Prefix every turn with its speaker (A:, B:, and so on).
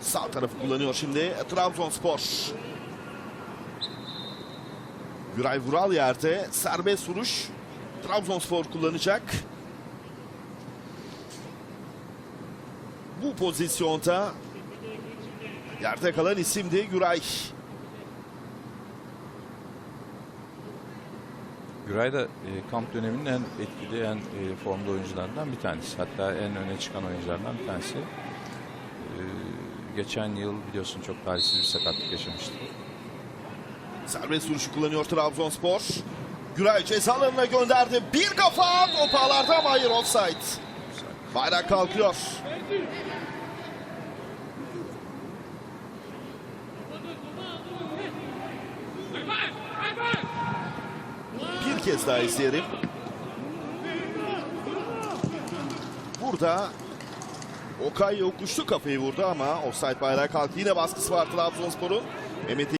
A: Sağ tarafı kullanıyor şimdi Trabzonspor. Güray Vural yerde serbest vuruş. Trabzonspor kullanacak. Bu pozisyonda yerde kalan isimdi Güray.
B: Güray da e, kamp döneminin en etkili, en e, formda oyuncularından bir tanesi. Hatta en öne çıkan oyunculardan bir tanesi. Geçen yıl biliyorsun çok talihsiz bir sakatlık yaşamıştı.
A: Serbest vuruşu kullanıyor Trabzonspor. Güray ceza alanına gönderdi. Bir kafa top ağlarda ama hayır offside. Bayrak kalkıyor. Bir kez daha izleyelim. Burada Okay yokuştu kafayı vurdu ama offside bayrağı kalktı. Yine baskısı var Trabzonspor'un. Mehmet